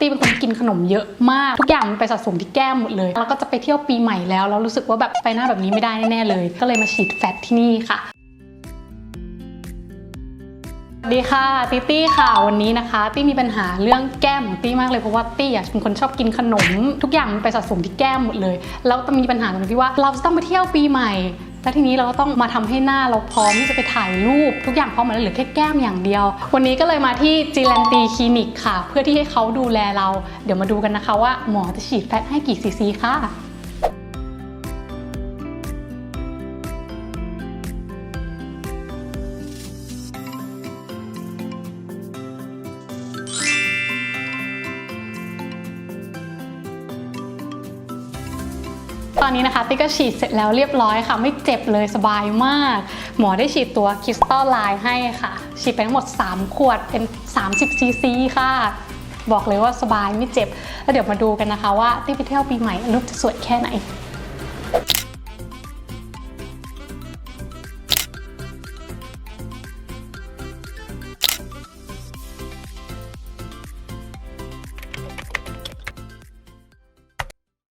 ตี้เป็นคนกินขนมเยอะมาก ทุกอย่างมันไปสะสมที่แก้มหมดเลย แล้วก็จะไปเที่ยวปีใหม่แล้วแล้วรู้สึกว่าแบบไปหน้าแบบนี้ไม่ได้แน่ๆเลย ก็เลยมาฉีดแฟตที่นี่ค่ะสวัสดีค่ะตี้ตี้ค่ะวันนี้นะคะ ตี้มีปัญหาเรื่องแก้มของตี้มากเลยเพราะว่าตี้อะเป็นคนชอบกินขนม ทุกอย่างมันไปสะสมที่แก้มหมดเลย แล้วมีปัญหาตรงที่ว่าเราจะต้องไปเที่ยวปีใหม่ แล้วทีนี้เราก็ต้องมาทำให้หน้าเราพร้อมที่จะไปถ่ายรูปทุกอย่างพร้อมหมดแล้วเหลือแค่แก้มอย่างเดียว วันนี้ก็เลยมาที่จีแลนตีคลินิกค่ะ เพื่อที่ให้เขาดูแลเรา เดี๋ยวมาดูกันนะคะว่าหมอจะฉีดแฟตให้กี่ซีซีค่ะ ตอนนี้นะคะติ๊กก็ฉีดเสร็จแล้วเรียบร้อยค่ะ ไม่เจ็บเลยสบายมาก หมอได้ฉีดตัวคริสตัลไลน์ให้ค่ะ ฉีดไปทั้งหมด 3 ขวดเป็น 30ซีซีค่ะ บอกเลยว่าสบายไม่เจ็บ แล้วเดี๋ยวมาดูกันนะคะว่าติ๊กไปเที่ยวปีใหม่รูปจะสวยแค่ไหน